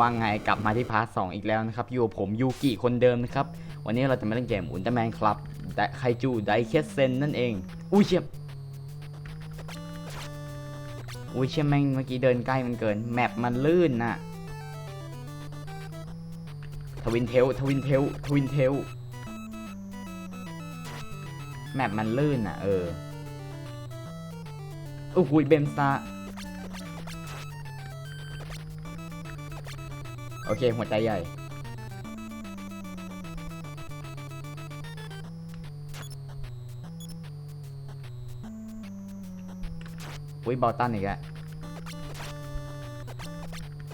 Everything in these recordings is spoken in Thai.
ว่าไงกลับมาที่พาร์ทสองอีกแล้วนะครับ อยู่กับผมยูกิคนเดิมนะครับ วันนี้เราจะมาเล่นเกมอุลตร้าแมนครับไดไคจูไดเคสเซนนั่นเอง อุ้ยเชี่ยอุ้ยเชี่ยแม่งเมื่อกี้เดินใกล้มันเกิน แมปมันลื่นน่ะทวินเทลทวินเทลทวินเทลแมปมันลื่นน่ะ เออโอ้โหเบมสตาร์ โอเค หัวใจใหญ่ อุ้ยบอลตันอีกแล้ว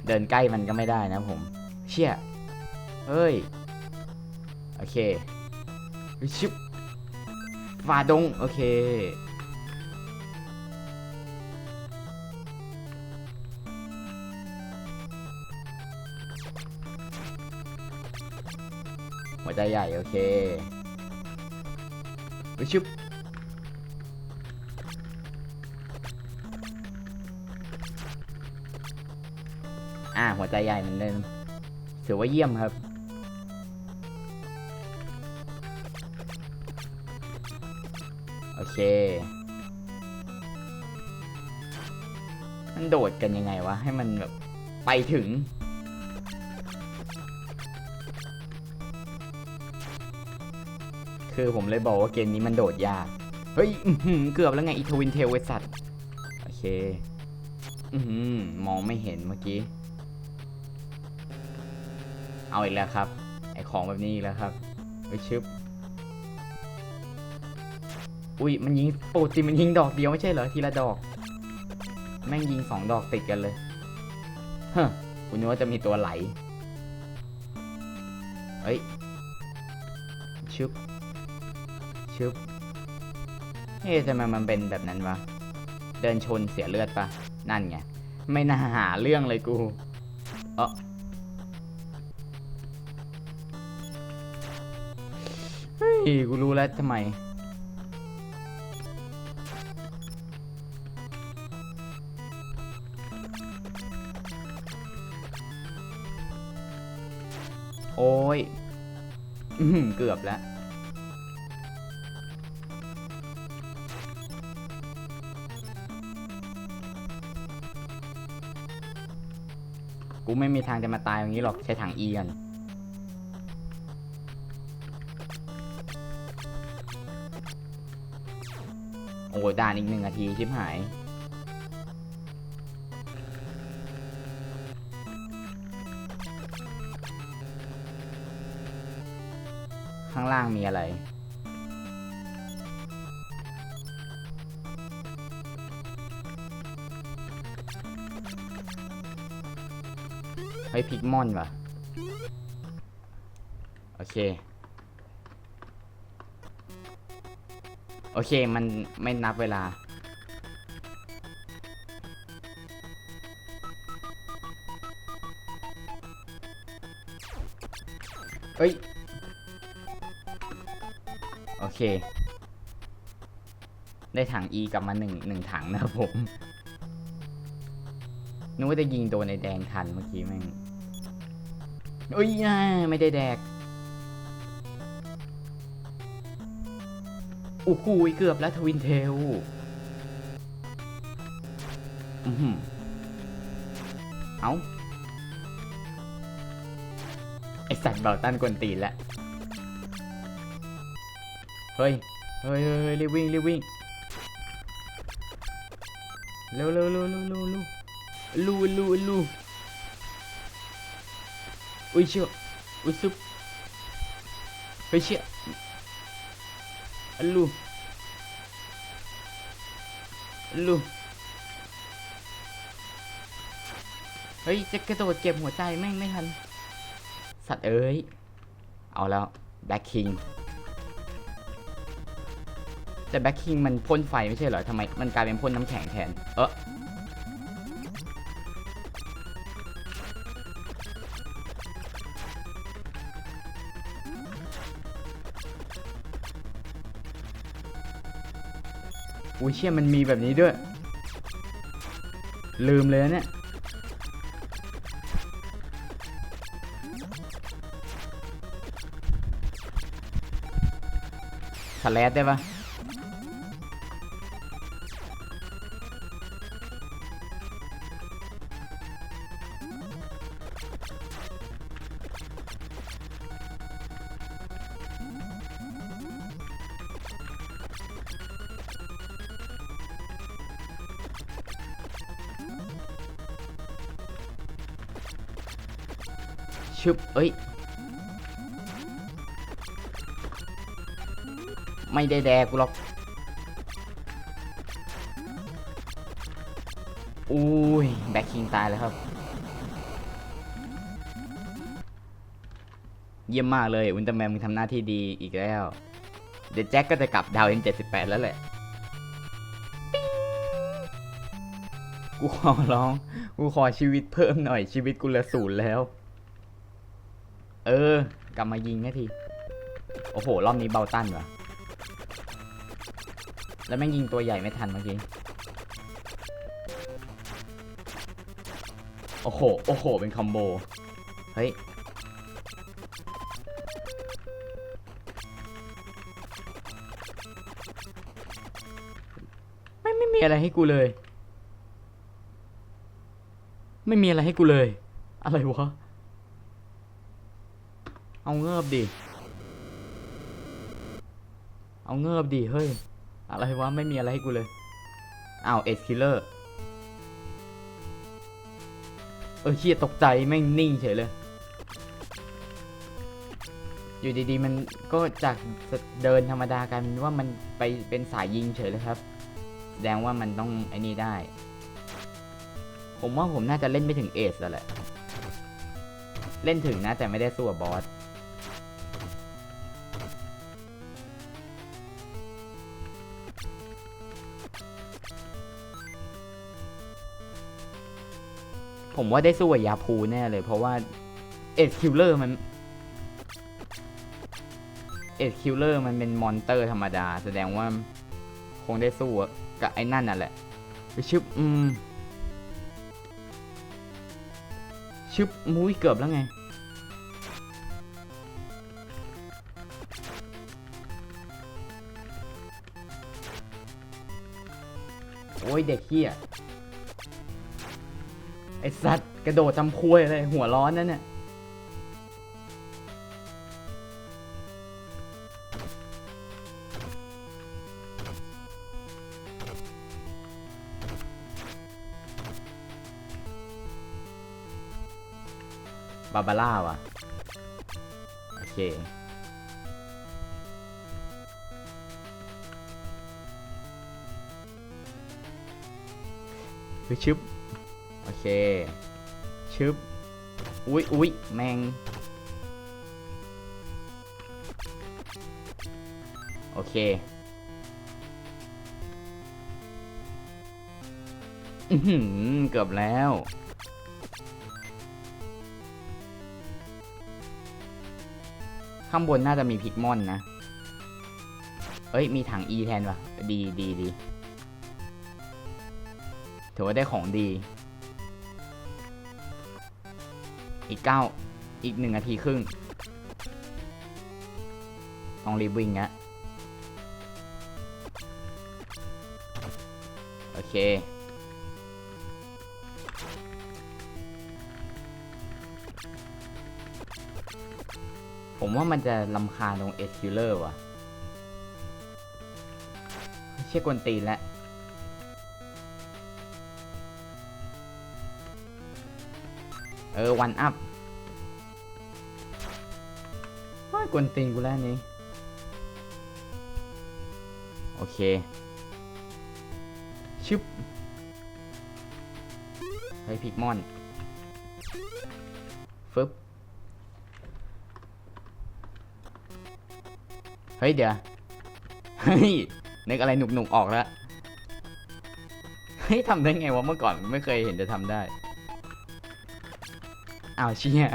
เดินใกล้มันก็ไม่ได้นะผม เชี่ย เฮ้ย โอเคชิบฝ่าดง โอเค ใจใหญ่ โอเคไปชุบอ่าหัวใจใหญ่เหมือนเดิมถือว่าเยี่ยมครับ โอเค มันโดดกันยังไงวะ ให้มันแบบไปถึง คือผมเลยบอกว่าเกมนี้มันโดดยาก เฮ้ยเกือบแล้วไงอีทวินเทลไอสัตว์โอเคอือหือมองไม่เห็นเมื่อกี้ เอาอีกแล้วครับ ไอของแบบนี้อีกแล้วครับไปชึบอุ้ยมันยิงปกติมันยิงดอกเดียวไม่ใช่เหรอทีละดอก แม่งยิงสองดอกติดกันเลยเฮ้อคุณนึกว่าจะมีตัวไหล เฮ้ยชึบ ชึบเฮ้ยทำไมมันเป็นแบบนั้นวะ เดินชนเสียเลือดปะนั่นไง ไม่น่าหาเรื่องเลยกูเออเฮ้ยกูรู้แล้วทำไมโอ้ยเกือบแล้ว กูไม่มีทางจะมาตายอย่างนี้หรอกใช้ถังอีกันโอ้ด่านอีกหนึ่งนาทีชิบหายข้างล่างมีอะไร ฮ้ยพิกมอนว่ะ โอเค โอเค มันไม่นับเวลาเฮ้ย โอเค ได้ถัง E กลับมาหนึ่งหนึ่งถังนะครับผมนึกว่าจะยิงโดนในแดงทันเมื่อกี้แม่ง อุ้ยไม่ได้แดกโอ้โหเกือบแล้วทวินเทลอือหือเอาไอสัตว์เบาตันกวนตีนแล้วเฮ้ยเฮ้ย เฮ้ยเฮ้ยรีบวิ่งรีบวิ่งเร็วเร็วเร็วเร็วเร็วเร็วลูลูลู อุ้ยเชี่ยอุ้ยซุปเฮ้ยเชี่ยอัลลูอัลลูเฮ้ยจะกระโดดเก็บหัวใจแม่งไม่ทัน สัตว์เอ้ย เอาแล้วแบ็คคิงแต่แบ็คคิงมันพ่นไฟไม่ใช่เหรอทำไมมันกลายเป็นพ่นน้ำแข็งแทน เออ อ้ยเชี่ยมันมีแบบนี้ด้วย ลืมเลยเนี่ยสแลดได้ปะ เอ้ย ไม่ได้แดกกูหรอกอุ้ย แบ็คคิงตายแล้วครับ เยี่ยมมากเลย อุลตร้าแมนมึงทำหน้าที่ดีอีกแล้ว เดี๋ยวแจ็คก็จะกลับดาวเอ็น78แปดแล้วแหละ กูขอร้อง กูขอชีวิตเพิ่มหน่อยชีวิตกูลือศูนย์แล้ว เออ กลับมายิงนาที โอ้โห รอบนี้เบาตันว่ะแล้วแม่งยิงตัวใหญ่ไม่ทันเมื่อกี้ โอ้โห โอ้โห เป็นคอมโบ เฮ้ย ไม่ไม่มีอะไรให้กูเลย ไม่มีอะไรให้กูเลย อะไรวะ เอาเงิบดิ เอาเงิบดิ เฮ้ย อะไรวะ ไม่มีอะไรให้กูเลย อ้าวเอสคิลเลอร์ เออเชียตกใจแม่งนิ่งเฉยเลย อยู่ดีๆ มันก็จากเดินธรรมดากลายเป็นว่ามันไปเป็นสายยิงเฉยเลยครับ แสดงว่ามันต้องไอ้นี่ได้ ผมว่าผมน่าจะเล่นไม่ถึงเอสแล้วแหละ เล่นถึงนะแต่ไม่ได้สู้กับบอส ผมว่าได้สู้กับยาพูแน่เลย เพราะว่าเอสคิลเลอร์มันเอสคิลเลอร์มันเป็นมอนเตอร์ธรรมดา แสดงว่าคงได้สู้กับไอ้นั่นน่ะแหละชึบอืมชึบมุ้ยเกือบแล้วไง โอ้ยเด็กเฮีย อสัตว์กระโดดทำคุยเลยหัวร้อนนั่นเนี่ยบาบาร่าว่ะ โอเค คือชึบโอเค ชึบอุ๊ยอุ๊ยแมง โอเคอือหือเกือบแล้ว ข้างบนน่าจะมีพิกมอนนะ เอ้ย มีถัง E แทนว่ะ ดีดีดีถือว่าได้ของดี อีกเก้าอีกหนึ่งนาทีครึ่ง ต้องรีบวิ่งอะโอเค ผมว่ามันจะลำคาญตรงเอสคิลเลอร์ว่ะ เชี่ยกวนตีนแล้ว เออวันอัพโอ้กวนตีนกูแล้วนี่โอเค ชึบเฮ้ยพิกมอนฟึบเฮ้ย เดี๋ยว เฮ้ย นึกอะไรหนุกๆออกแล้ว เฮ้ยทำได้ไงวะเมื่อก่อนไม่เคยเห็นจะทำได้ อ้าวเชี่ย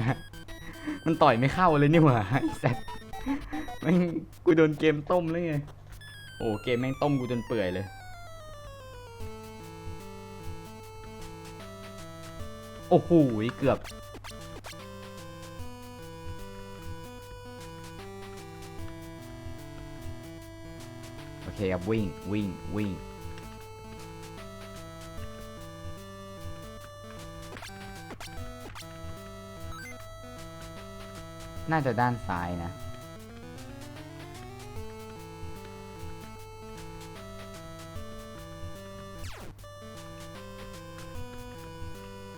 มันต่อยไม่เข้าเลยนี่หว่าไอ้สัสแม่งกูโดนเกมต้มเลยไง โอ้เกมแม่งต้มกูจนเปื่อยเลย โอ้โหเกือบ โอเคครับวิ่งวิ่งวิ่ง น่าจะด้านซ้ายนะ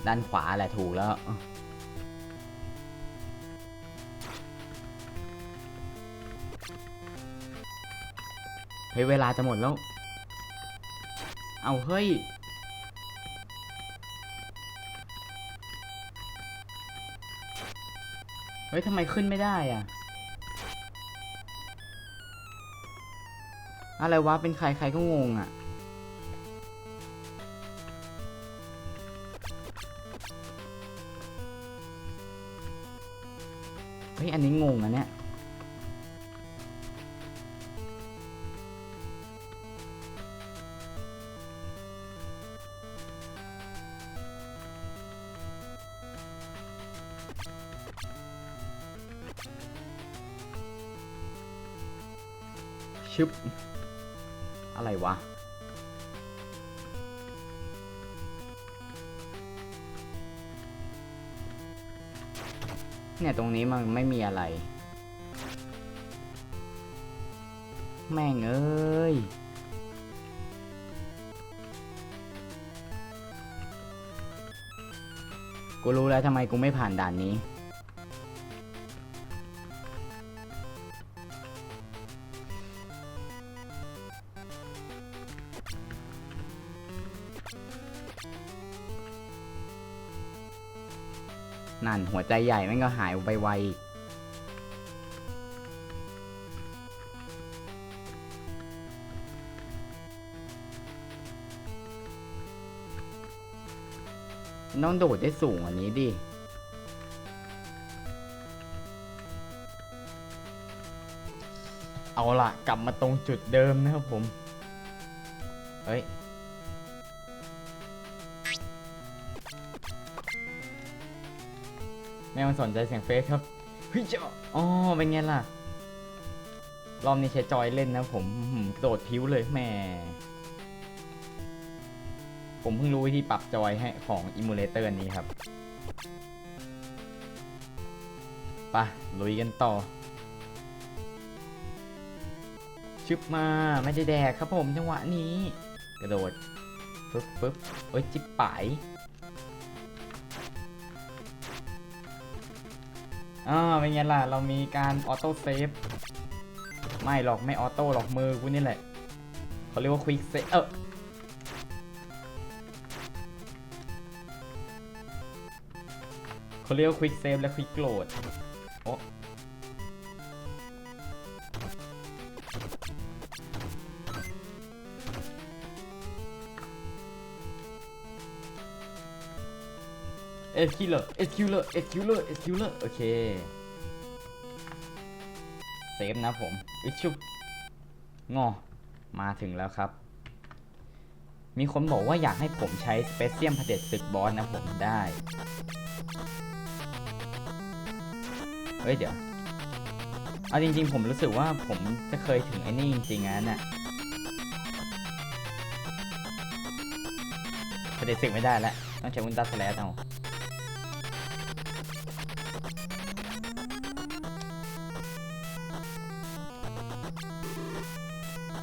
ด้านขวาแหละถูกแล้วเฮ้ยเวลาจะหมดแล้ว เอาเฮ้ย ฮ้ยทำไมขึ้นไม่ได้อะ อะไรวะ เป็นใครใครก็งงอะ เฮ้ย อันนี้งงอะเนี่ย บอะไรวะ เนี่ยตรงนี้มันไม่มีอะไร แม่งเอ้ยกูรู้แล้วทำไมกูไม่ผ่านด่านนี้ นั่นหัวใจใหญ่แม่งก็หายไปไวอีกต้องโดดได้สูงกว่านี้ดิเอาล่ะ กลับมาตรงจุดเดิมนะครับผม เฮ้ย แม่มันสนใจเสียงเฟซครับเฮ้ยเจ้าอ๋อเป็นไงล่ะ รอบนี้ใช้จอยเล่นนะผมกระโดดพิ้วเลยแหม่ผมเพิ่งรู้วิธีปรับจอยให้ของอิมูเลเตอร์นี้ครับปะลุยกันต่อ ชึบมาไม่ได้แดกครับผมจังหวะนี้ กระโดดปึ๊บปึ๊บเอ้ยจิบป๋าย อ่าเป็นไงล่ะ เรามีการออโต้เซฟ ไม่หรอกไม่ออโต้หรอกมือกูนี่แหละ เขาเรียกว่าควิกเซฟ เออเขาเรียกว่าควิกเซฟและควิกโกรธโอ้ เอสคิลเลอร์เอสคิลเลอร์เอสคิลเลอร์เอสคิลเลอร์โอเคเซฟนะผมอิชุบงอมาถึงแล้วครับ มีคนบอกว่าอยากให้ผมใช้สเปเซียมพเด็จศึกบอสนะผมได้ เฮ้ยเดี๋ยวเอาจริงๆผมรู้สึกว่าผมจะเคยถึงไอ้นี่จริงๆนะน่ะพเด็จศึกไม่ได้แล้วต้องใช้อุลตร้าสแลชเอา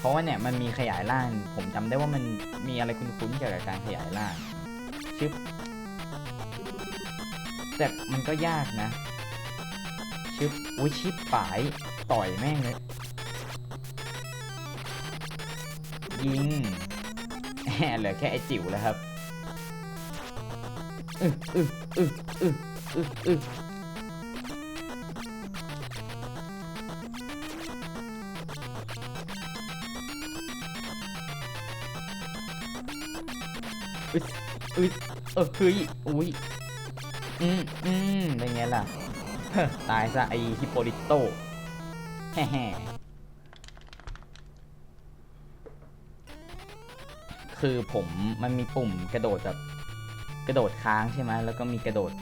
เพราะว่าเนี่ยมันมีขยายร่าง ผมจำได้ว่ามันมีอะไรคุ้นๆเกี่ยวกับการขยายร่างชึบแต่มันก็ยากนะชึบอุ้ยชิบปายต่อยแม่งเลยยิงแหมเหลือแค่ไอจิ๋วแล้วครับอึอึอึอึอึอึ อึดอึดเออคืออุ้ยอืมอืมเป็นไงล่ะ ตายซะไอฮิปโปลิโตแฮ่ๆคือผมมันมีปุ่มกระโดดแบบกระโดดค้างใช่ไหมแล้วก็มีกระโดด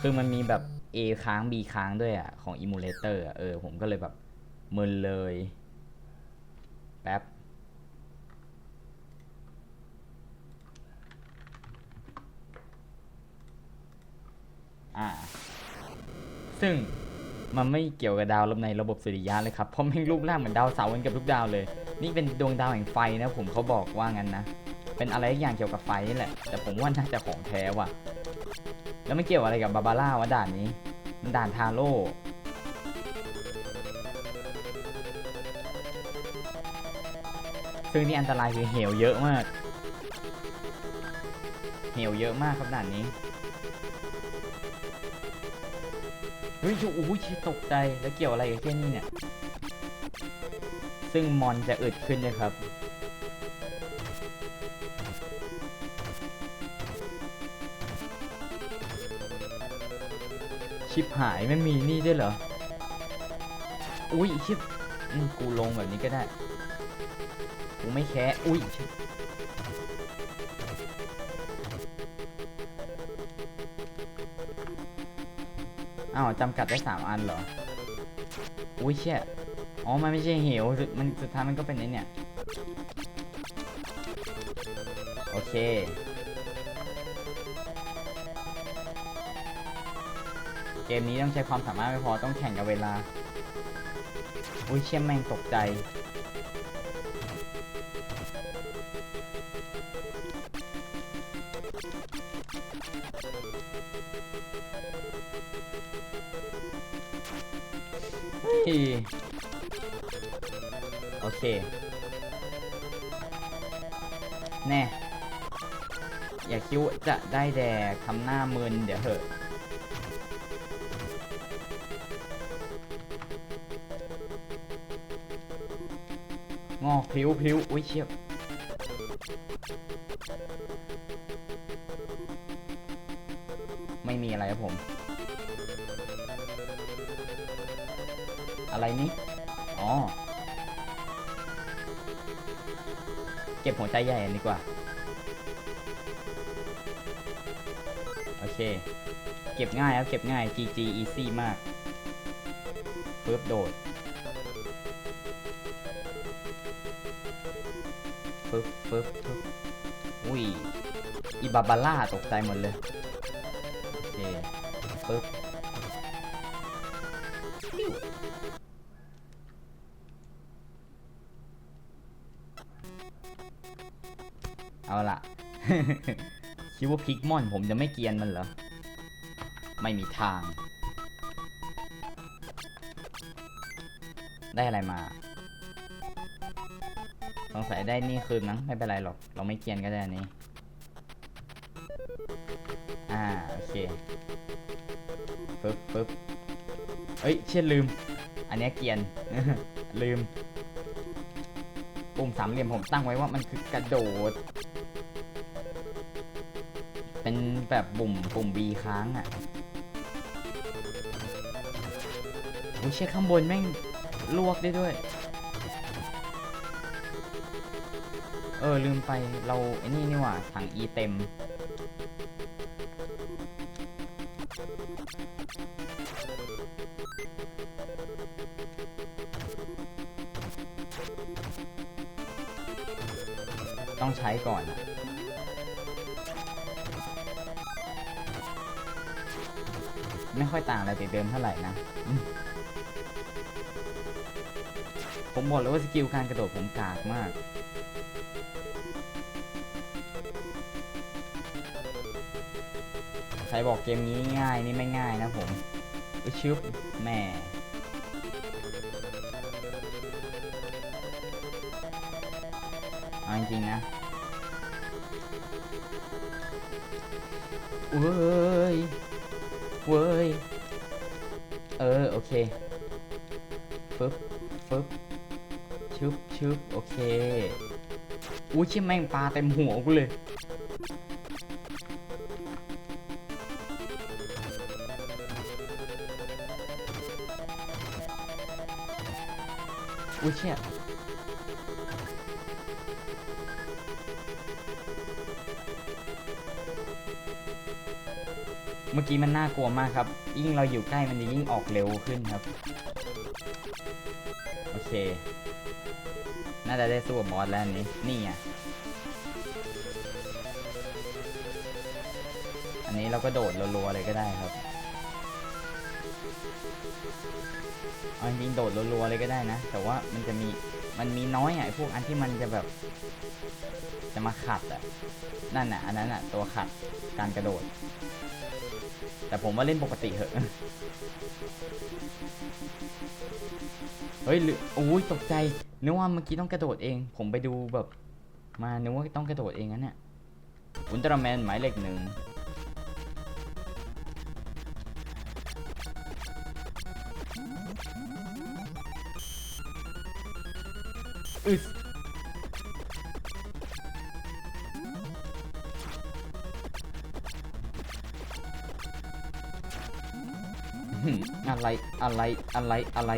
คือมันมีแบบ A ค้าง B ค้างด้วยอะ ของอิมูเลเตอร์เออ ผมก็เลยแบบมึนเลย แป๊บ ซึ่งมันไม่เกี่ยวกับดาวในระบบสุริยะเลยครับ เพราะแม่งรูปร่างเหมือนดาวเสาร์กันกับทุกดาวเลย นี่เป็นดวงดาวแห่งไฟนะผมเขาบอกว่างั้นนะ เป็นอะไรอย่างเกี่ยวกับไฟนี่แหละ แต่ผมว่าน่าจะของแท้ว่ะ แล้วไม่เกี่ยวอะไรกับบาบาร่าวะด่านนี้ มันด่านทาโร่ ซึ่งที่อันตรายคือเหวเยอะมาก เหวเยอะมากครับด่านนี้ ฮ้ยชูอู้ยชิตกใจแล้วเกี่ยวอะไรกับแค่นี้เนี่ย ซึ่งมอนจะอึดขึ้นด้วยครับ ชิปหายไม่มีนี่ด้วยเหรอ อุ้ยชิปกูลงแบบนี้ก็ได้ กูไม่แค่อุ้ยชิบ อ้าวจำกัดได้สามอันเหรอ อุ้ยเชี่ยอ๋อ มันไม่ใช่เหวมันสุดท้ายมันก็เป็นไอ้เนี่ย โอเค เกมนี้ต้องใช้ความสามารถไม่พอต้องแข่งกับเวลา อุ้ยเชี่ยแม่งตกใจ ที โอเค แน่ อย่าคิดว่าจะได้แดกทำหน้ามึนเดี๋ยวเหอะงอกพริ้วพิ้วอุ้ยเชี่ยบ เก็บหัวใหญ่อันดีกว่า โอเค เก็บง่ายครับ เก็บง่าย GG easy มากเฟิบโดดฟึบฟึบฟึบอุ้ยอีบาบาร่าตกใจหมดเลย โอเคฟึบ คิดว่าพิกมอนผมจะไม่เกียนมันเหรอ ไม่มีทาง ได้อะไรมาสงสัยได้นี่คืนมั้งไม่เป็นไรหรอก เราไม่เกียนก็ได้อันนี้ อ่า โอเคปึ๊บปึ๊บเอ้ย เชี่ยลืม อันนี้เกียน ลืม ปุ่มสามเหลี่ยมผมตั้งไว้ว่ามันคือกระโดด เป็นแบบปุ่มปุ่ม B ค้างอะโอ้เชี่ยข้างบนแม่งลวกได้ด้วย เออ ลืมไปเราไอ้นี่นี่หว่าถัง E เต็ม ต้องใช้ก่อนอะ ไม่ค่อยต่างอะไรจากเดิมเท่าไหร่นะ ผมบอกเลยว่าสกิลการกระโดดผมกากมากใครบอกเกมนี้ง่ายนี่ไม่ง่ายนะผมอุ๊ยชึบแม่เอาจริงๆนะเว้ย บชึบโอเคอุ้ยชิแม่งปลาเต็มหัวกูเลยอุ้ยเชี่ยเมื่อกี้มันน่ากลัวมากครับ ยิ่งเราอยู่ใกล้มันจะยิ่งออกเร็วขึ้นครับ โอเค น่าจะได้สู้กับบอสแล้วอันนี้นี่ไงอันนี้เราก็โดดรัวๆเลยก็ได้ครับเอาจริงๆโดดรัวๆเลยก็ได้นะ แต่ว่ามันจะมีมันมีน้อยอะไอ้พวกอันที่มันจะแบบ จะมาขัดอะนั่นอะอันนั้นอะตัวขัดการกระโดด แต่ผมว่าเล่นปกติเหอะ เฮ้ยโอ้ยตกใจนึกว่าเมื่อกี้ต้องกระโดดเอง ผมไปดูแบบ มานึกว่าต้องกระโดดเองนะเนี่ยอุลตร้าแมนหมายเลขหนึ่งอึสอื้อหืออะไร อะไร อะไร อะไร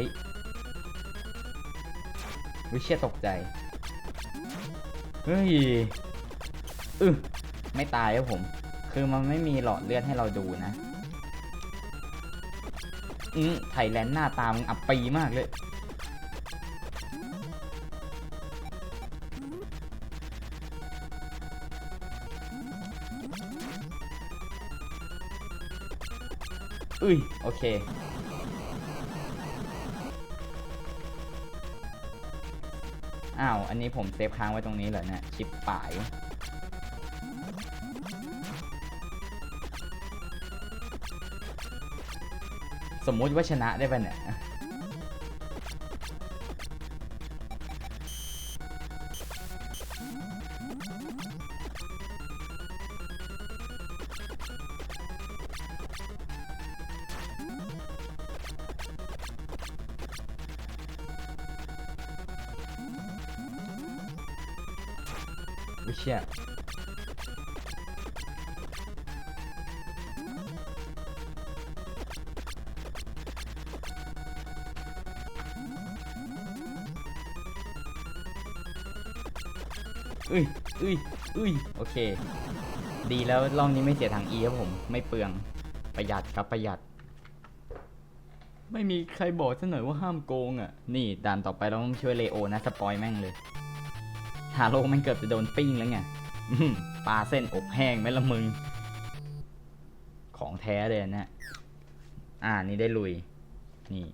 วิเชียตกใจ เฮ้ยอึไม่ตายครับผม คือมันไม่มีหลอดเลือดให้เราดูนะ อืมไทยแลนด์หน้าตามึงอับปีมากเลยอุ้ย โอเค อ้าว อันนี้ผมเซฟค้างไว้ตรงนี้เหรอเนี่ยชิปป่ายสมมุติว่าชนะได้ป่ะเนี่ย อุ้ยโอเค ดีแล้วรอบนี้ไม่เสียทางอีครับผม ไม่เปลืองประหยัดครับประหยัด ไม่มีใครบอกซะหน่อยว่าห้ามโกงอะ นี่ด่านต่อไปเราต้องช่วยเลโอนะสปอยแม่งเลยฮาโลมันเกือบจะโดนปิ้งแล้วไงปลาเส้นอบแห้งไหมละมึง ของแท้เลยอันเนะ อ่านี่ได้ลุย นี่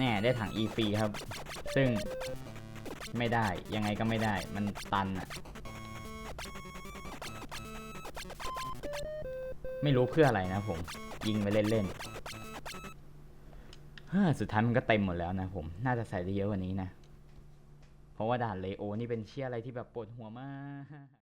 แน่ได้ถัง e ฟรีครับ ซึ่งไม่ได้ยังไงก็ไม่ได้มันตันอะไม่รู้เพื่ออะไรนะผม ยิงไปเล่นๆสุดท้ายมันก็เต็มหมดแล้วนะผม น่าจะใส่ได้เยอะกว่านี้นะ เพราะว่าด่านเลโอนี่เป็นเชี่ยอะไรที่แบบปวดหัวมาก